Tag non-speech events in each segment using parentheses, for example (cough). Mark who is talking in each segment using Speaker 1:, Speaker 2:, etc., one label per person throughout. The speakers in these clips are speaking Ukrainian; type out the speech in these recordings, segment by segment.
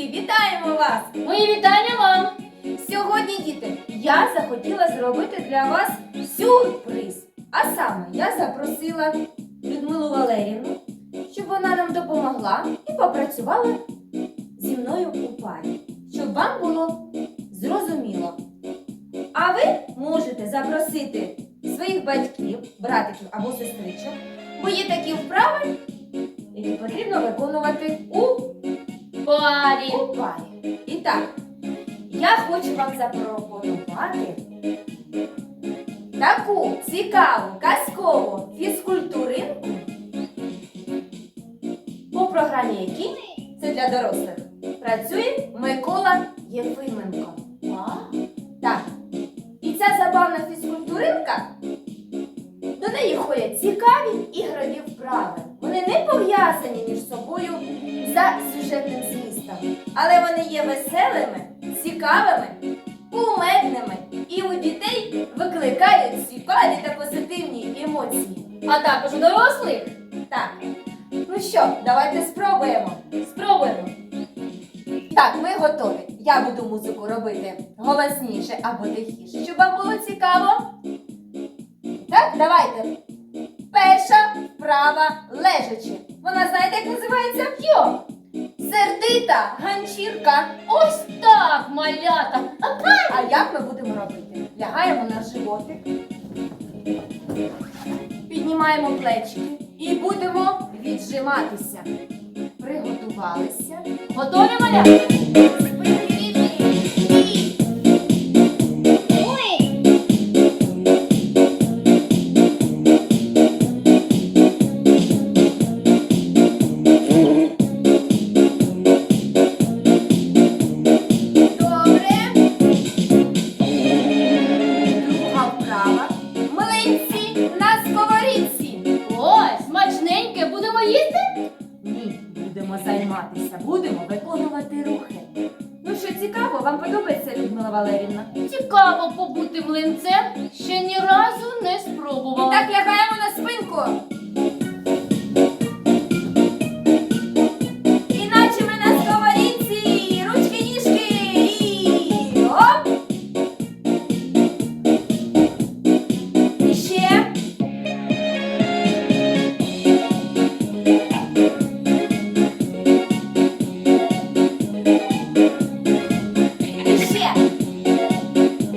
Speaker 1: Батьки, вітаємо вас!
Speaker 2: Мої вітання вам!
Speaker 1: Сьогодні, діти, я захотіла зробити для вас сюрприз. А саме я запросила Людмилу Валерівну, щоб вона нам допомогла і попрацювала зі мною у парі, щоб вам було зрозуміло. А ви можете запросити своїх батьків, братиків або сестричок, бо є такі вправи, які потрібно виконувати у
Speaker 2: Парі!
Speaker 1: у парі. І так, я хочу вам запропонувати таку цікаву казкову фізкультуринку, по програмі якій це для дорослих працює Микола Єфименко.
Speaker 2: А?
Speaker 1: Так. І ця забавна фізкультуринка, до неї входять цікаві ігрові вправи. Вони не пов'язані між собою за сюжетним змістом, але вони є веселими, цікавими, кумедними і у дітей викликають цікаві та позитивні емоції.
Speaker 2: А також у дорослих?
Speaker 1: Так. Ну що, давайте спробуємо.
Speaker 2: Спробуємо.
Speaker 1: Так, ми готові. Я буду музику робити голосніше або тихіше, щоб вам було цікаво. Так, давайте. Перша вправа лежачи. Вона знаєте, як називається?
Speaker 2: Йо!
Speaker 1: Сердита ганчірка.
Speaker 2: Ось так, малята!
Speaker 1: А як ми будемо робити? Лягаємо на животик, піднімаємо плечики і будемо віджиматися. Приготувалися.
Speaker 2: Готові малята?
Speaker 1: Займатися, будемо виконувати рухи. Ну що цікаво, вам подобається Людмила Валерівна?
Speaker 2: Цікаво побути млинцем, ще ні разу не спробувала.
Speaker 1: Так, лягаємо на спинку.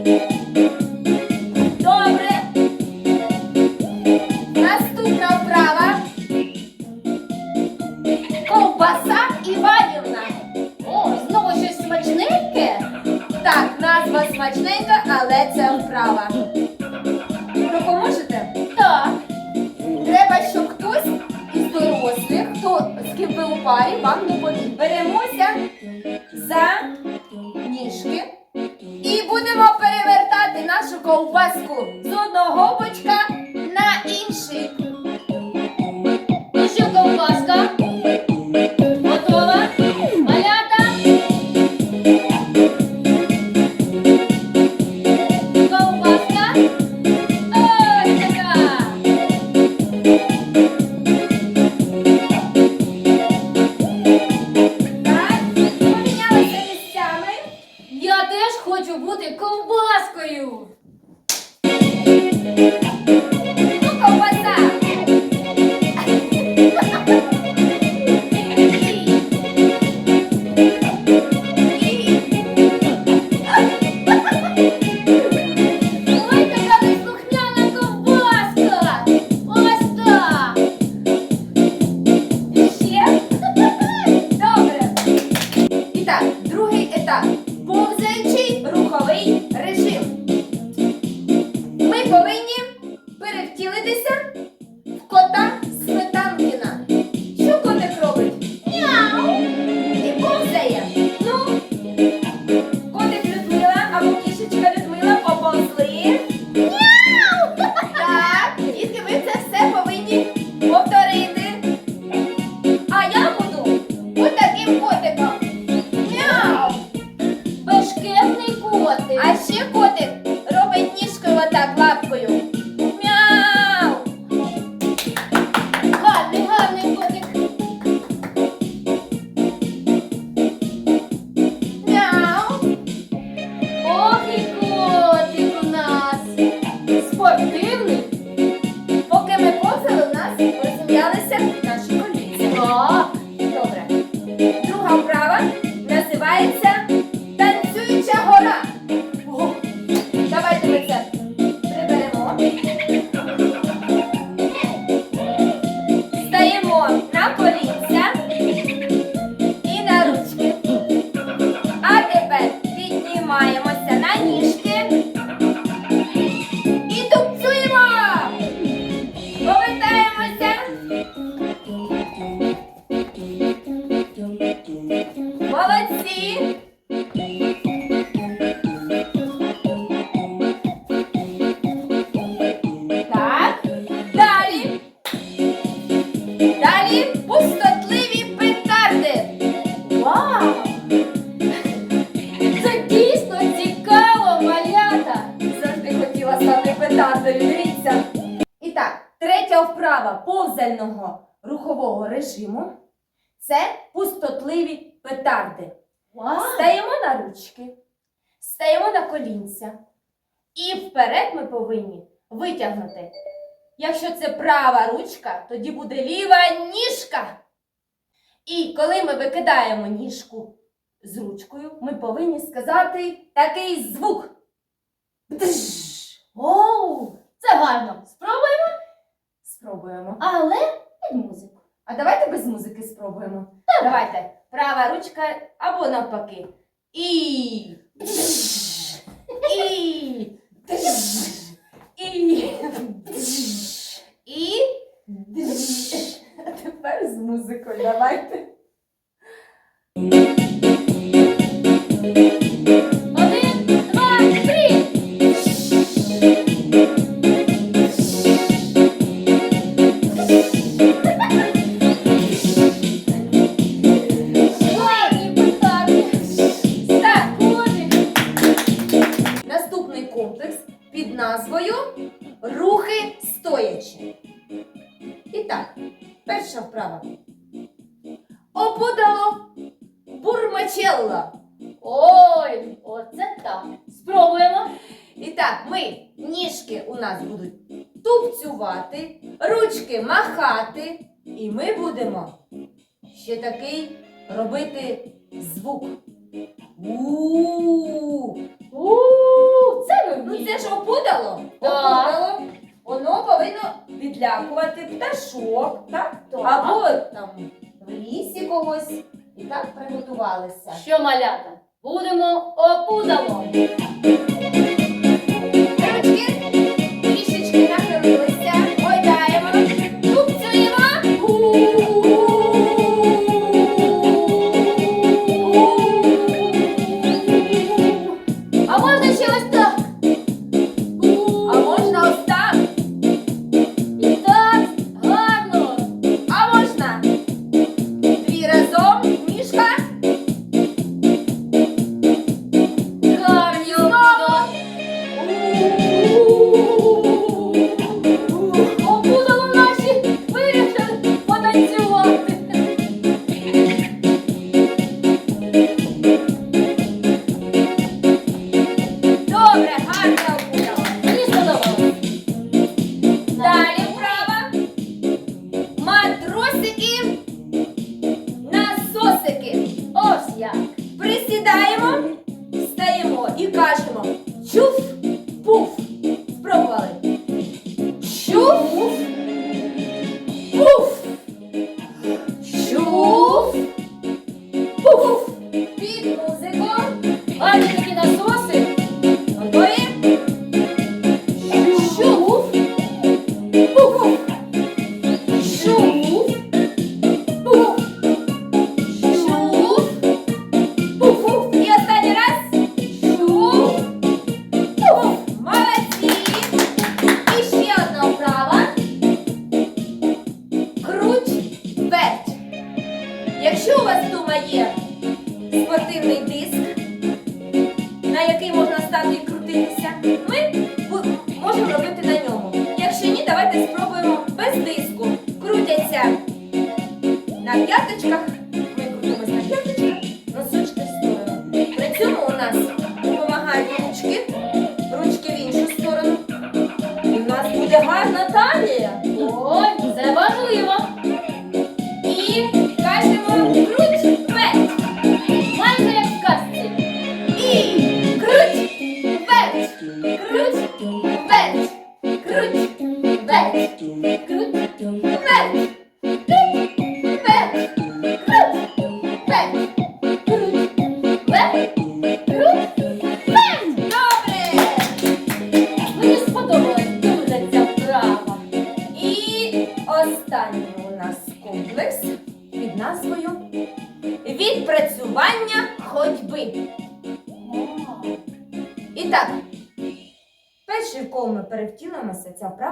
Speaker 1: Добре. Повзали, у Молодці! І вперед ми повинні витягнути. Якщо це права ручка, тоді буде ліва ніжка. І коли ми викидаємо ніжку з ручкою, ми повинні сказати такий звук.
Speaker 2: Оу! Це гарно. Спробуємо,
Speaker 1: Спробуємо.
Speaker 2: але під музику.
Speaker 1: А давайте без музики спробуємо. Давайте. Права ручка або навпаки. І. І. І. І. А тепер з музикою давайте. Бурмачелла.
Speaker 2: Ой, оце так. Спробуємо.
Speaker 1: І так, ми ніжки у нас будуть тупцювати, ручки махати, і ми будемо ще такий робити звук.
Speaker 2: У-у-у. Це ми
Speaker 1: Ну це ж опудало. Опудало. Воно повинно відлякувати пташок, так?
Speaker 2: Так.
Speaker 1: Або там в лісі когось. І так приготувалися.
Speaker 2: Що, малята? Будемо опудало.
Speaker 1: Thank you.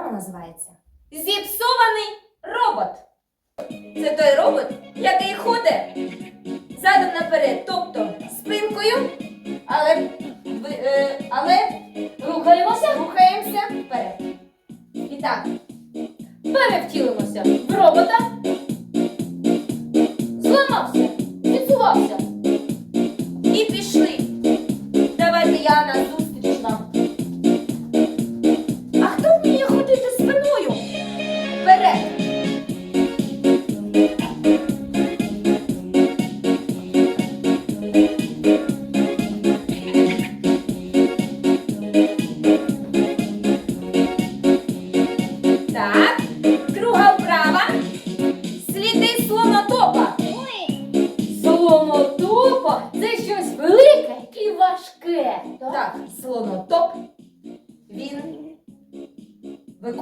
Speaker 1: програма називається Зіпсований робот. Це той робот, який ходить задом наперед, тобто спинкою.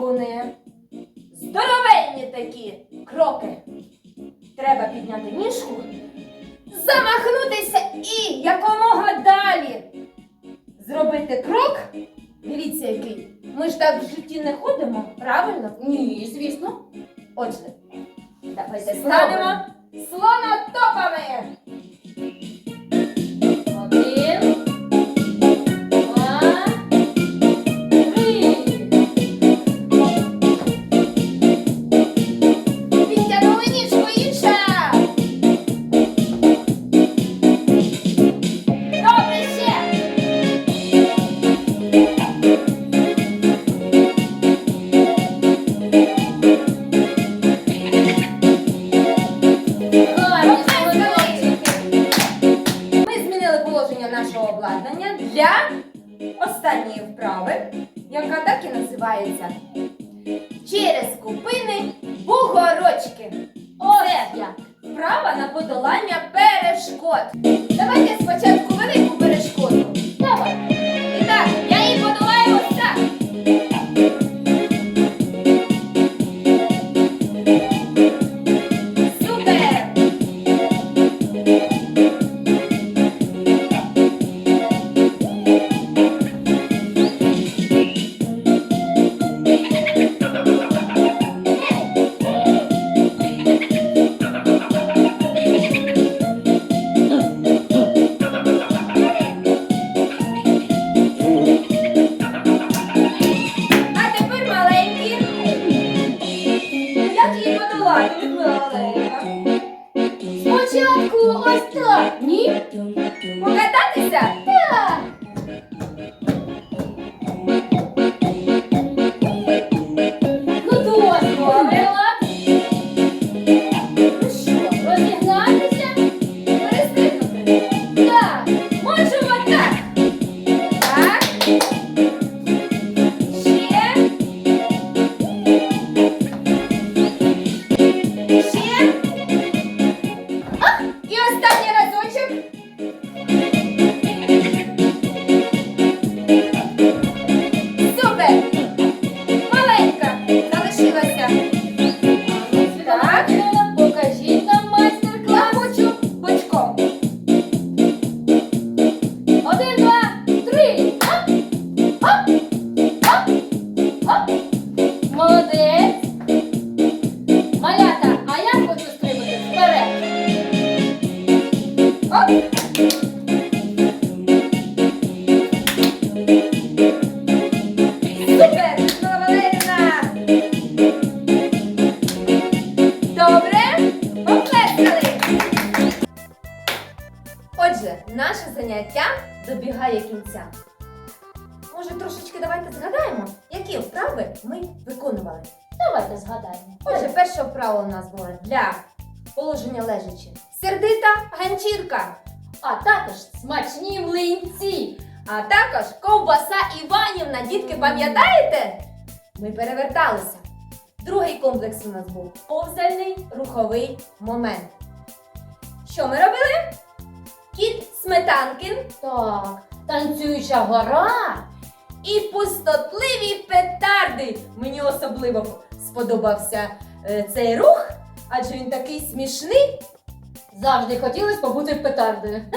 Speaker 1: вони. Здоровенні такі кроки. Треба підняти ніжку, замахнутися і якомога далі. Зробити крок. Дивіться, який. Ми ж так в житті не ходимо, правильно?
Speaker 2: Ні, звісно.
Speaker 1: Отже, давайте станемо слонотопами. обладнання для останньої вправи, яка так і називається. Через купини бугорочки.
Speaker 2: Це
Speaker 1: вправа на подолання перешкод. Давайте спочатку велику перешкоду.
Speaker 2: Давай.
Speaker 1: І так, я її подолаю ось так. Виконували?
Speaker 2: Давайте згадаємо.
Speaker 1: Отже, перша вправа у нас була для положення лежачи. Сердита ганчірка,
Speaker 2: А також смачні млинці.
Speaker 1: а також ковбаса Іванівна. Дітки, пам'ятаєте? Ми переверталися. Другий комплекс у нас був повзальний руховий момент. Що ми робили? Кіт Сметанкін
Speaker 2: Так, танцююча гора.
Speaker 1: І пустотливі петарди. Мені особливо сподобався е, цей рух, адже він такий смішний.
Speaker 2: Завжди хотілося побути петардою. (laughs)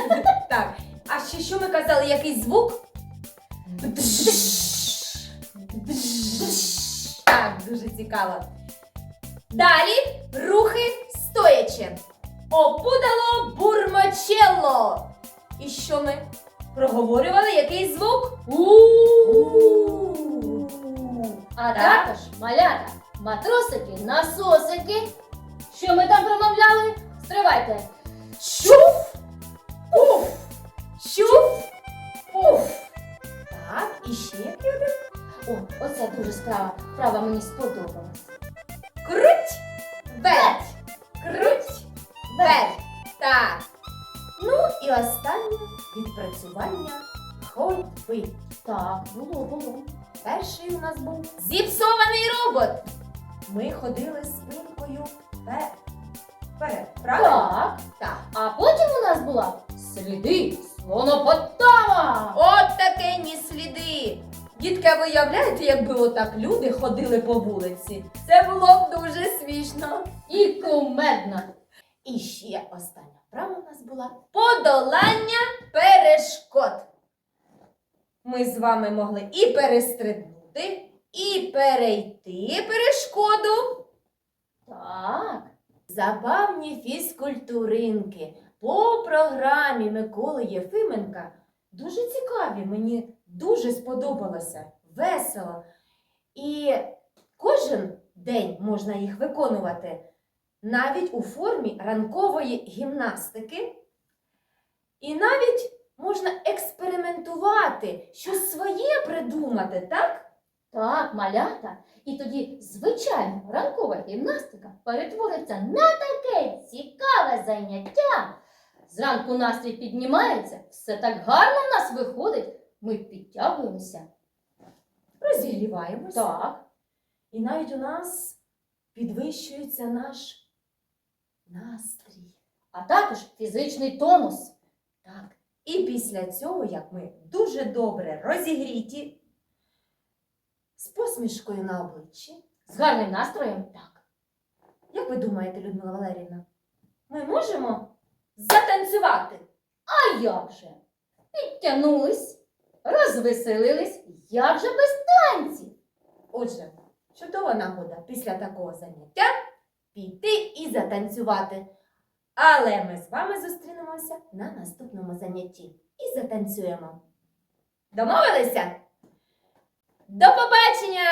Speaker 1: Так, а ще що ми казали, який звук? Так, дуже цікаво. Далі рухи стоячи. Опудало бурмочелло. І що ми проговорювали? Який звук? У.
Speaker 2: А також малята, матросики, насосики. Що ми там промовляли? Стривайте.
Speaker 1: Чуф! Пуф! Чуф! Пуф! Так, і ще?
Speaker 2: О, оце дуже справа. Справа мені сподобалась.
Speaker 1: Ходьби.
Speaker 2: Так, було, було.
Speaker 1: Перший у нас був зіпсований робот. Ми ходили спинкою вперед. Вперед, правильно?
Speaker 2: Так.
Speaker 1: Так.
Speaker 2: А потім у нас була сліди слонопотама.
Speaker 1: От такенні сліди. Дітки, а ви уявляєте, якби отак люди ходили по вулиці? Це було б дуже смішно.
Speaker 2: І кумедна.
Speaker 1: І ще остання вправа у нас була подолання перешкод. Ми з вами могли і перестрибнути, і перейти перешкоду.
Speaker 2: Так.
Speaker 1: Забавні фізкультуринки по програмі Миколи Єфименка дуже цікаві. Мені дуже сподобалося. Весело. І кожен день можна їх виконувати навіть у формі ранкової гімнастики. І навіть можна експериментувати, щось своє придумати, так?
Speaker 2: Так, малята. І тоді, звичайно, ранкова гімнастика перетвориться на таке цікаве заняття. Зранку настрій піднімається, все так гарно в нас виходить. Ми підтягуємося.
Speaker 1: Розігріваємося.
Speaker 2: Так,
Speaker 1: І навіть у нас підвищується наш настрій.
Speaker 2: а також фізичний тонус.
Speaker 1: Так. І після цього, як ми дуже добре розігріті, з посмішкою на обличчі,
Speaker 2: З гарним настроєм. Так.
Speaker 1: як ви думаєте, Людмила Валерівна, ми можемо затанцювати?
Speaker 2: А як же? Підтягнулись, розвеселились, як же без танців?
Speaker 1: Отже, чудова нагода після такого заняття піти і затанцювати. Але ми з вами зустрінемося на наступному занятті і затанцюємо. Домовилися? До побачення!